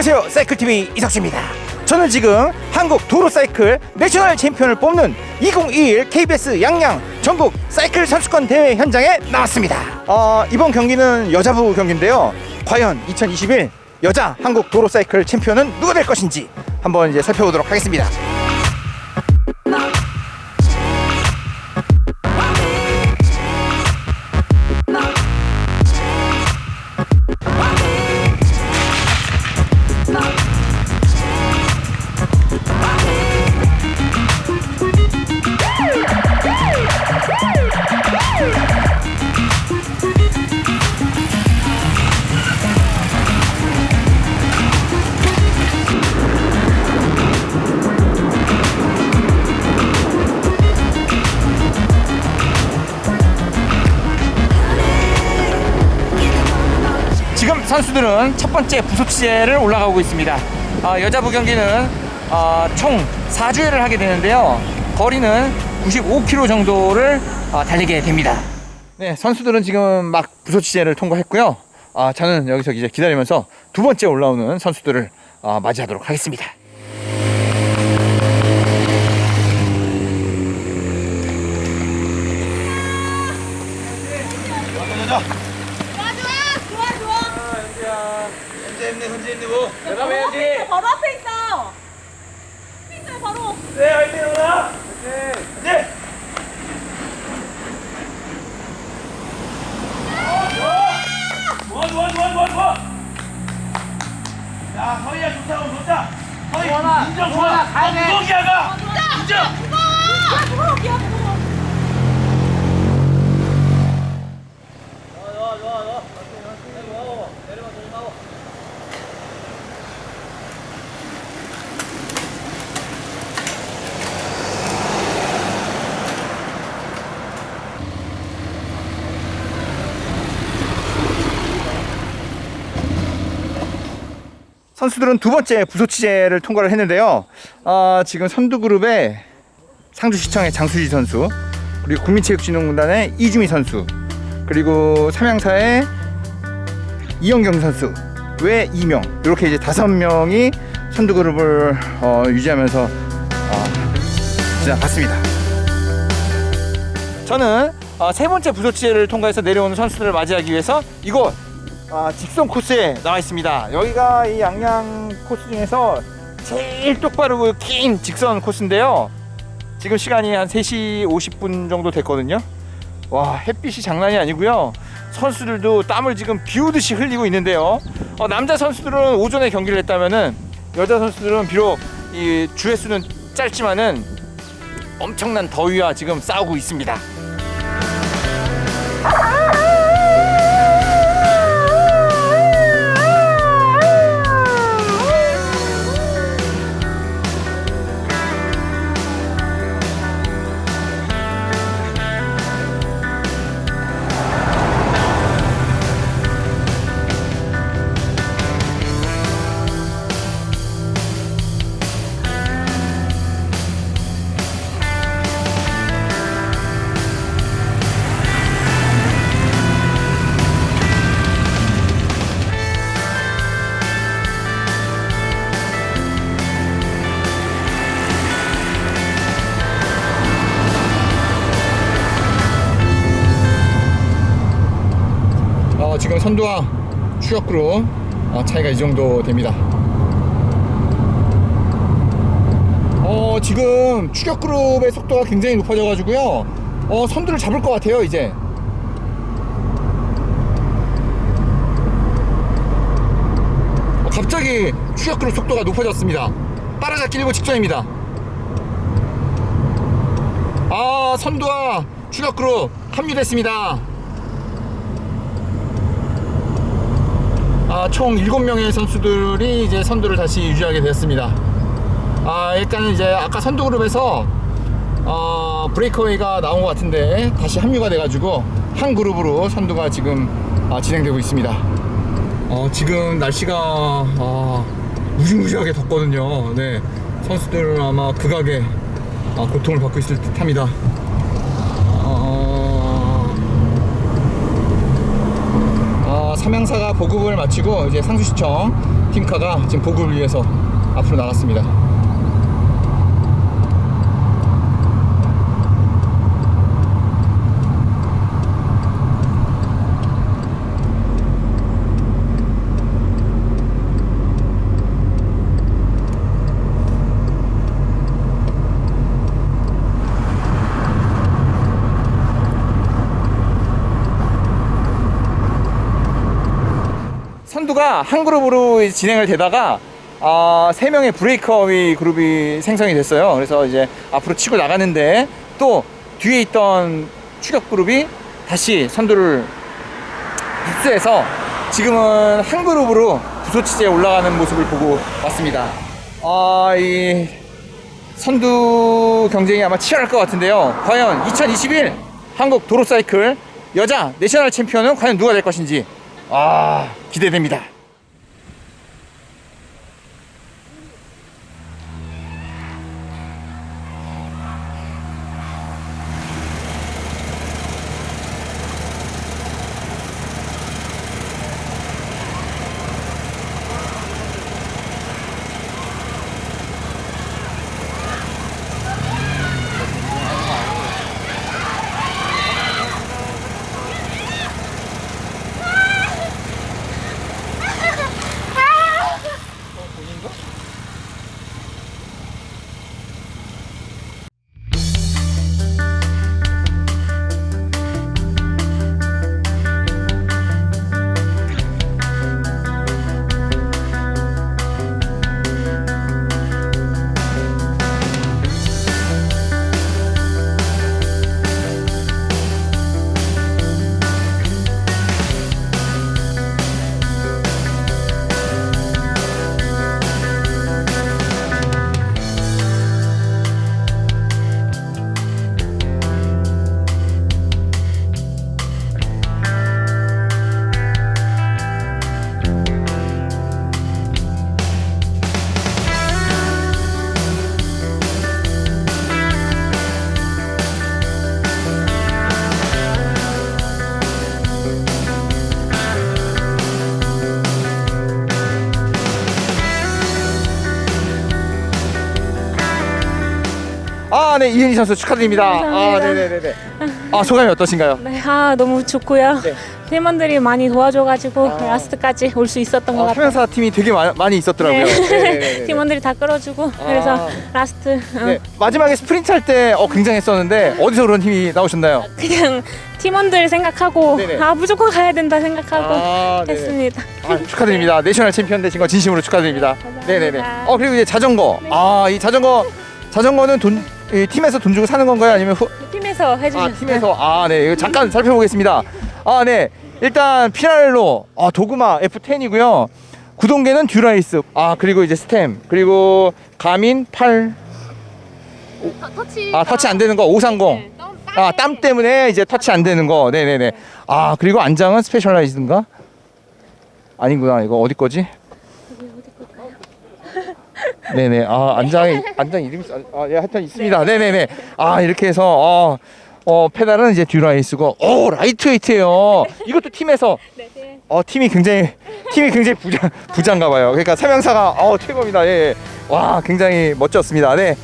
안녕하세요. 사이클TV 이석수입니다. 저는 지금 한국 도로사이클 내셔널 챔피언을 뽑는 2021 KBS 양양 전국 사이클 선수권 대회 현장에 나왔습니다. 어, 이번 경기는 여자부 경기인데요. 과연 2021 여자 한국 도로사이클 챔피언은 누가 될 것인지 한번 이제 살펴보도록 하겠습니다 선수들은 첫 번째 부속시제를 올라가고 있습니다. 아, 여자부 경기는 아, 총 4주회를 하게 되는데요. 거리는 95km 정도를 아, 달리게 됩니다. 네, 선수들은 지금 막 부속시제를 통과했고요. 아, 저는 여기서 이제 기다리면서 두 번째 올라오는 선수들을 아, 맞이하도록 하겠습니다. 현재 힘내고. 바로 앞에 있어. 바로 앞에 있어 있어요 바로. 네, 화이팅, 오라. 네. 좋아 좋아 좋아 좋아 좋아. 야 서희야 좋다 좋다. 서희 인정 좋아. 어, 무거기야 가. 인정. 아 무거워 귀여워 무거워 선수들은 두 번째 부소 취재를 통과를 했는데요. 아, 지금 선두그룹에 상주시청의 장수지 선수, 그리고 국민체육진흥공단의 이주미 선수, 그리고 삼양사의 이영경 선수 외 2명 이렇게 이제 다섯 명이 선두그룹을 어, 유지하면서 어, 지나갔습니다. 저는 어, 세 번째 부소 취재를 통과해서 내려오는 선수들을 맞이하기 위해서 이곳 아, 직선 코스에 나와 있습니다. 여기가 이 양양 코스 중에서 제일 똑바르고 긴 직선 코스인데요. 지금 시간이 한 3시 50분 정도 됐거든요. 와, 햇빛이 장난이 아니고요. 선수들도 땀을 지금 비우듯이 흘리고 있는데요. 어, 남자 선수들은 오전에 경기를 했다면은 여자 선수들은 비록 이 주의 수는 짧지만은 엄청난 더위와 지금 싸우고 있습니다. 선두와 추격그룹 어, 차이가 이 정도 됩니다. 어, 지금 추격 그룹의 속도가 굉장히 높아져 가지고요. 어, 선두를 잡을 것 같아요, 이제. 어, 갑자기 추격 그룹 속도가 높아졌습니다. 따라잡기고 직전입니다. 아, 선두와 추격 그룹 합류됐습니다. 아, 총 7명의 선수들이 이제 선두를 다시 유지하게 되었습니다. 아, 일단은 이제 아까 선두 그룹에서 어, 브레이크웨이가 나온 것 같은데 다시 합류가 돼가지고 한 그룹으로 선두가 지금 아, 진행되고 있습니다. 어, 지금 날씨가 아, 무지무지하게 덥거든요. 네, 선수들 아마 극악의 아, 고통을 받고 있을 듯합니다. 어, 아, 삼양사가 보급을 마치고 이제 상주시청 팀카가 지금 보급을 위해서 앞으로 나갔습니다. 선두가 한 그룹으로 진행을 되다가 아, 세 명의 브레이커웨이 그룹이 생성이 됐어요. 그래서 이제 앞으로 치고 나가는데 또 뒤에 있던 추격 그룹이 다시 선두를 흡수해서 지금은 한 그룹으로 부소치제에 올라가는 모습을 보고 왔습니다. 아, 이 선두 경쟁이 아마 치열할 것 같은데요. 과연 2021 한국 도로사이클 여자 내셔널 챔피언은 과연 누가 될 것인지 아 기대됩니다. 아, 네, 이은희 선수 축하드립니다. 아, 감사합니다. 네네네네. 아, 소감이 어떠신가요? 네, 아 너무 좋고요. 네. 팀원들이 많이 도와줘가지고 아. 라스트까지 올 수 있었던 것 아, 같아요. 하면사 팀이 되게 마, 많이 있었더라고요. 네. 네네네네. 팀원들이 다 끌어주고 그래서 라스트 어, 네, 마지막에 스프린트 할 때 어, 굉장했었는데 어디서 그런 힘이 나오셨나요? 그냥 팀원들 생각하고 네네. 아 무조건 가야 된다 생각하고 아, 네네. 했습니다. 아, 축하드립니다. 내셔널 챔피언 되신 거 진심으로 축하드립니다. 네, 감사합니다. 네네네. 어 그리고 이제 자전거. 아 이 자전거 자전거는 돈 이 팀에서 돈 주고 사는 건가요? 아니면 후, 팀에서 해주셨어요. 아 팀에서 아 네 이거 잠깐 살펴보겠습니다. 아 네 일단 피날로 아 도그마 F10이고요. 구동계는 듀라이스. 아 그리고 이제 스템 그리고 가민 8. 터치. 아 터치 안 되는 거 530. 아 땀 때문에 이제 터치 안 되는 거. 네 네 네. 아 그리고 안장은 스페셜라이즈인가? 아니구나 이거 어디 거지? 네네. 아 안장에 안장 이름이 써- 아, 예, 하여튼 있습니다. 네네네. 아 이렇게 해서 어, 어 페달은 이제 듀라이스고, 오 라이트웨이트예요. 이것도 팀에서 네, 네. 어 팀이 굉장히 팀이 굉장히 부자 부자인가 봐요. 그러니까 삼양사가 어 최고입니다. 예, 예. 와 굉장히 멋졌습니다. 네.